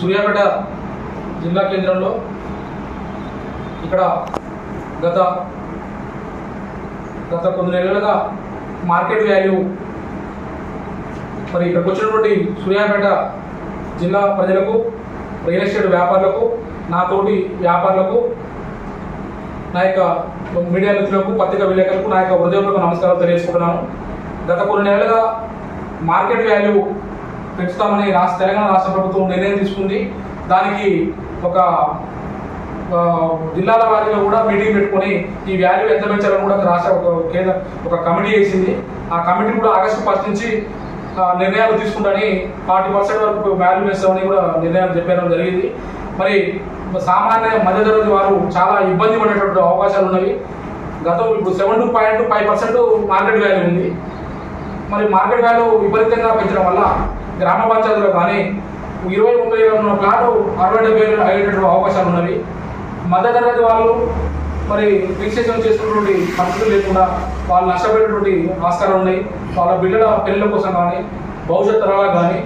సూర్యాపేట జిల్లా కేంద్రంలో ఇక్కడ గత గత కొన్ని నెలలుగా మార్కెట్ వాల్యూ మరి ఇక్కడికి వచ్చినటువంటి సూర్యాపేట జిల్లా ప్రజలకు రియల్ ఎస్టేట్ వ్యాపారులకు నా తోటి వ్యాపారులకు నా యొక్క మీడియా మిత్రులకు పత్రికా విలేకరులకు నా యొక్క హృదయపూర్వక నమస్కారాలు తెలియజేసుకుంటున్నాను. గత కొన్ని నెలలుగా మార్కెట్ వాల్యూ పెంచుతామని రాష్ట్ర తెలంగాణ రాష్ట్ర ప్రభుత్వం నిర్ణయం తీసుకుంది. దానికి ఒక జిల్లాల వారీగా కూడా మీటింగ్ పెట్టుకొని ఈ వాల్యూ ఎంత పెంచాలని కూడా రాష్ట్ర ఒక కేంద్ర ఒక కమిటీ వేసింది. ఆ కమిటీ కూడా ఆగస్టు ఫస్ట్ నుంచి నిర్ణయాలు తీసుకుంటాని ఫార్టీ పర్సెంట్ వరకు వాల్యూ వేస్తామని కూడా నిర్ణయాలు చెప్పడం జరిగింది. మరి సామాన్య మధ్యతరగతి వారు చాలా ఇబ్బంది పడేటటువంటి అవకాశాలు ఉన్నవి. గతం ఇప్పుడు seven two point five percent market value ఉంది. మరి మార్కెట్ వాల్యూ విపరీతంగా పెంచడం వల్ల గ్రామ పంచాయతీలో కానీ ఇరవై ముప్పై వేల ఉన్న ప్లాటు అరవై డెబ్బై వేలు అయ్యేటటువంటి అవకాశాలు ఉన్నవి. మధ్యతరగతి వాళ్ళు మరి రిజిస్ట్రేషన్ చేసుకున్నటువంటి పరిస్థితులు లేకుండా వాళ్ళు నష్టపోయేటువంటి ఆస్కారం ఉన్నాయి. వాళ్ళ బిడ్డల పెళ్ళిళ్ళ కోసం కానీ భవిష్యత్ తరాలకు కానీ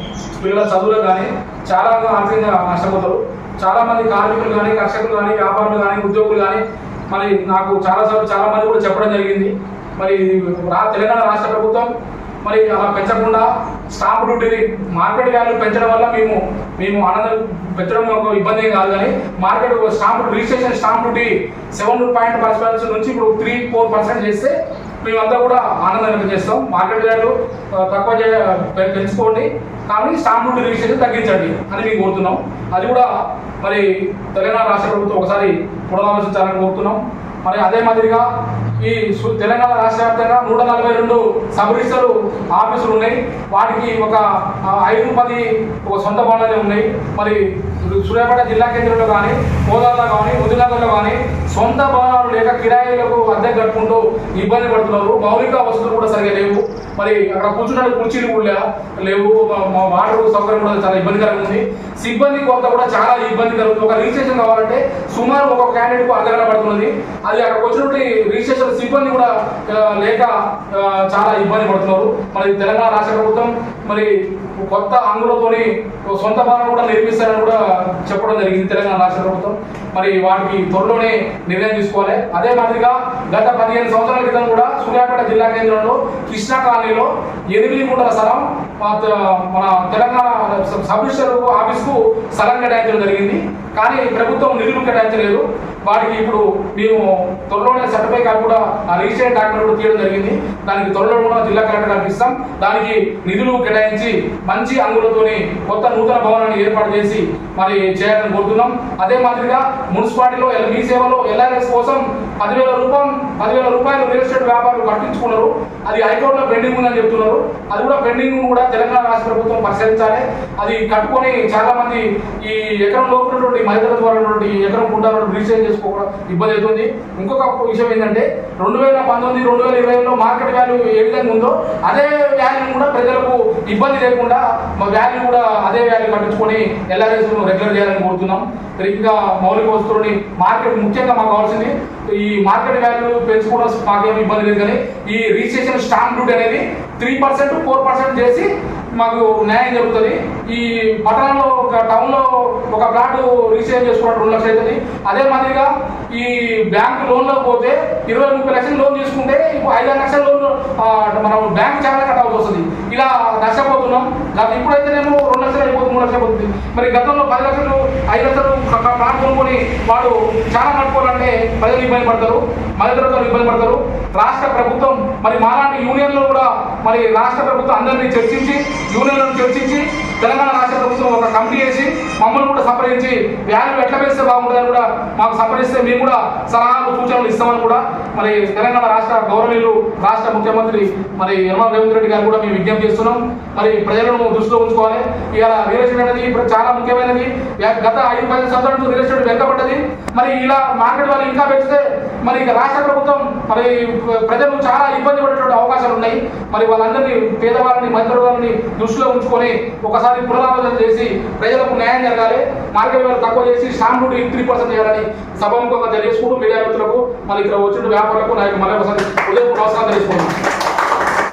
పిల్లల చదువులకు కానీ చాలా ఆర్థికంగా నష్టపోతారు. చాలామంది కార్మికులు కానీ కర్షకులు కానీ వ్యాపారులు కానీ ఉద్యోగులు కానీ మరి నాకు చాలా చాలామంది కూడా చెప్పడం జరిగింది. మరి రా తెలంగాణ రాష్ట్ర ప్రభుత్వం మరి అలా పెంచకుండా స్టాంప్ డ్యూటీని మార్కెట్ వాల్యూ పెంచడం వల్ల మేము మేము ఆనందం పెంచడం ఒక ఇబ్బంది ఏం కాదు కానీ market stamp registration stamp duty seven point percent నుంచి ఇప్పుడు త్రీ ఫోర్ పర్సెంట్ చేస్తే మేమంతా కూడా ఆనందం చేస్తాం. మార్కెట్ వాల్యూ తక్కువ పెంచుకోండి. కానీ స్టాంప్ డ్యూటీ రిజిస్ట్రేషన్ తగ్గించండి అని మేము కోరుతున్నాం. అది కూడా మరి తెలంగాణ రాష్ట్ర ప్రభుత్వం ఒకసారి పునరాలోచించాలని కోరుతున్నాం. మరి అదే మాదిరిగా ఈ సు- తెలంగాణ రాష్ట్ర వ్యాప్తంగా నూట నలభై రెండు సబ్ రిజిస్టర్ ఆఫీసులు ఉన్నాయి. వాటికి ఒక ఐదు పది ఒక సొంత భవనాలే ఉన్నాయి. మరి సూర్యాపేట జిల్లా కేంద్రంలో కానీ కోదాల్లో కానీ ముదినగర్లో కానీ సొంత భవనాలు లేక కిరాయిలకు అద్దె కట్టుకుంటూ ఇబ్బంది పడుతున్నారు. మౌలిక వసతులు కూడా సరిగా లేవు. మరి అక్కడ కూర్చున్న కుర్చీలు కూడా లేవు. మా- వాటర్ సౌకర్యం కూడా చాలా ఇబ్బందికరంగా ఉంది. సిబ్బంది కొరత కూడా చాలా ఇబ్బందికరం. ఉంది ఒక రిజిస్ట్రేషన్ కావాలంటే సుమారు ఒక క్యాండిడేట్కు అర్ధగంట పడుతున్నది. అది అక్కడ వచ్చినటువంటి రిజిస్ట్రేషన్ సిబ్బంది కూడా లేక చాలా ఇబ్బంది పడుతున్నారు. మరి తెలంగాణ రాష్ట్ర ప్రభుత్వం మరి కొత్త అంగులతోని ఓ సొంత భవనం కూడా నిర్మిస్తారని కూడా చెప్పడం జరిగింది తెలంగాణ రాష్ట్ర ప్రభుత్వం. మరి వాటికి త్వరలోనే నిర్ణయం తీసుకోవాలి. అదే మాదిరిగా గత పదిహేను సంవత్సరాల క్రితం కూడా సూర్యాపేట జిల్లా కేంద్రంలో కృష్ణా కాలనీలో ఎనిమిది గుంటల స్థలం మన తెలంగాణ సబ్ రిజిస్టర్ ఆఫీస్కు స్థలం కేటాయించడం జరిగింది. కానీ ప్రభుత్వం నిధులు కేటాయించలేదు. వాటికి ఇప్పుడు మేము త్వరలోనే సర్టిఫై కాపీ కూడా రిజిస్టర్ డాక్యుమెంట్ కూడా తీయడం జరిగింది. దానికి త్వరలో కూడా జిల్లా కలెక్టర్ గారికి ఇస్తాం. దానికి నిధులు కేటాయించి మంచి అంగులతోని కొత్త నూతన భవనాన్ని ఏర్పాటు చేసి మరి చేయాలని కోరుతున్నాం. అదే మాదిరిగా మున్సిపాలిటీలో మీ సేవలో ఎల్ఆర్ఎస్ కోసం పదివేల రూపాయలు పదివేల రూపాయలు రియల్ ఎస్టేట్ వ్యాపారులు కట్టించుకున్నారు. అది హైకోర్టులో పెండింగ్ ఉందని చెప్తున్నారు. అది కూడా పెండింగ్ కూడా తెలంగాణ రాష్ట్ర ప్రభుత్వం పరిశీలించాలి. అది కట్టుకొని చాలా మంది ఈ ఎకరం లోపలటువంటి మహిళల ద్వారా ఎకరం కుంటారు రిజిస్ట్రేషన్ చేసుకోవడం ఇబ్బంది అవుతుంది. ఇంకొక విషయం ఏంటంటే రెండు వేల పంతొమ్మిది రెండు వేల ఇరవైలో మార్కెట్ వాల్యూ ఏ విధంగా ఉందో అదే వాల్యూ కూడా ప్రజలకు ఇబ్బంది లేకుండా మా వాల్యూ కూడా అదే వాల్యూ కట్టించుకొని ఎల్ఆర్ఎస్ రెగ్యులర్ చేయాలని కోరుతున్నాం. ఇంకా మౌలిక వస్తువులని మార్కెట్ ముఖ్యంగా మాకు కావాల్సింది ఈ మార్కెట్ వాల్యూ పెంచుకోవడం మాకేం ఇబ్బంది లేదు కానీ ఈ రిజిస్ట్రేషన్ స్టాంప్ డ్యూటీ అనేది త్రీ పర్సెంట్ ఫోర్ పర్సెంట్ చేసి మాకు న్యాయం జరుగుతుంది. ఈ పట్టణంలో ఒక టౌన్లో ఒక ప్లాట్ రిజిస్ట్రేషన్ చేసుకున్నట్టు రెండు లక్షలు అవుతుంది. అదే మాదిరిగా ఈ బ్యాంక్ లోన్లో పోతే ఇరవై ముప్పై లక్షలు లోన్ తీసుకుంటే ఇప్పుడు ఐదు లక్షల లోన్ మనం బ్యాంక్ చాలా కట్టాల్సి వస్తుంది. ఇలా నష్టపోతున్నాం. గత ఇప్పుడైతేనేమో రెండు లక్షలు అయిపోతుంది మూడు లక్షలు అయిపోతుంది మరి గతంలో పది లక్షలు ఐదు లక్షలు క- ప్లాట్ కొనుక్కొని వాడు చాలా నడుపుకోవాలంటే ప్రజలు ఇబ్బంది పడతారు మధ్యతరగతులు ఇబ్బంది పడతారు. రాష్ట్ర ప్రభుత్వం మరి మాలాంటి యూనియన్లో కూడా మరి రాష్ట్ర ప్రభుత్వం అందరినీ చర్చించి యూనియన్లను చర్చించి తెలంగాణ రాష్ట్ర ప్రభుత్వం ఒక కమిటీ వేసి మమ్మల్ని కూడా సంప్రదించి వాల్యూ ఎట్లా పెరిస్తే బాగుంటుందని కూడా మాకు సంప్రదిస్తే మేము కూడా సలహాలు సూచనలు ఇస్తామని కూడా మరి తెలంగాణ రాష్ట్ర గౌరవనీయులు రాష్ట్ర ముఖ్యమంత్రి మరి యనమల రేవంత్ రెడ్డి గారు కూడా మేము విజ్ఞప్తి చేస్తున్నాం. మరి ప్రజలను దృష్టిలో ఉంచుకోవాలి. ఇవాళ రియల్ ఎస్టేట్ అనేది ఇప్పుడు చాలా ముఖ్యమైనది. గత ఐదు పది సంవత్సరాల నుంచి రియల్ ఎస్టేట్ వెనకబడ్డది మరి ఇలా మార్కెట్ వాళ్ళు ఇంకా పెంచితే మరి ఇక రాష్ట్ర ప్రభుత్వం మరి ప్రజలు చాలా ఇబ్బంది పడేటువంటి అవకాశాలు ఉన్నాయి. మరి వాళ్ళందరినీ పేదవాళ్ళని మధ్యవర్గాలని దృష్టిలో ఉంచుకొని ఒకసారి పునరాలోచన చేసి ప్రజలకు న్యాయం జరగాలి. మార్కెట్ వాళ్ళు తక్కువ చేసి స్టాంప్ డ్యూటీ త్రీ పర్సెంట్ చేయాలని సభాముఖంగా తెలియజేసుకుంటూ మీడియా మిత్రులకు మళ్ళీ ఇక్కడ వచ్చిన వ్యాపారులకు నాకు యొక్క మళ్ళీ ఒకసారి ఉదయం ప్రోత్సాహం తెలుసుకున్నాను